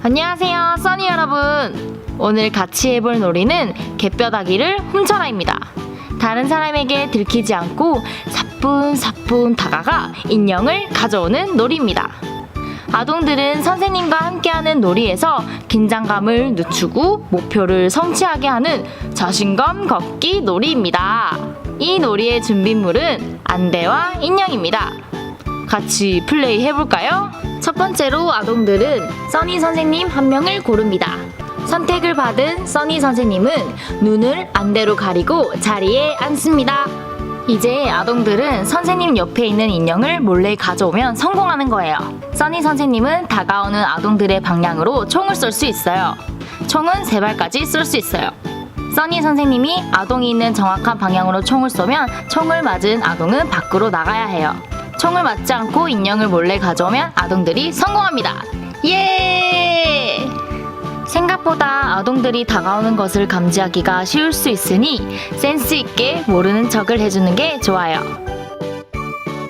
안녕하세요, 써니 여러분. 오늘 같이 해볼 놀이는 개뼈다귀를 훔쳐라입니다. 다른 사람에게 들키지 않고 사뿐사뿐 다가가 인형을 가져오는 놀이입니다. 아동들은 선생님과 함께하는 놀이에서 긴장감을 늦추고 목표를 성취하게 하는 자신감 걷기 놀이입니다. 이 놀이의 준비물은 안대와 인형입니다. 같이 플레이 해볼까요? 첫 번째로 아동들은 써니 선생님 한 명을 고릅니다. 선택을 받은 써니 선생님은 눈을 안대로 가리고 자리에 앉습니다. 이제 아동들은 선생님 옆에 있는 인형을 몰래 가져오면 성공하는 거예요. 써니 선생님은 다가오는 아동들의 방향으로 총을 쏠 수 있어요. 총은 세 발까지 쏠 수 있어요. 써니 선생님이 아동이 있는 정확한 방향으로 총을 쏘면 총을 맞은 아동은 밖으로 나가야 해요. 총을 맞지 않고 인형을 몰래 가져오면 아동들이 성공합니다. 예! 생각보다 아동들이 다가오는 것을 감지하기가 쉬울 수 있으니 센스 있게 모르는 척을 해주는 게 좋아요.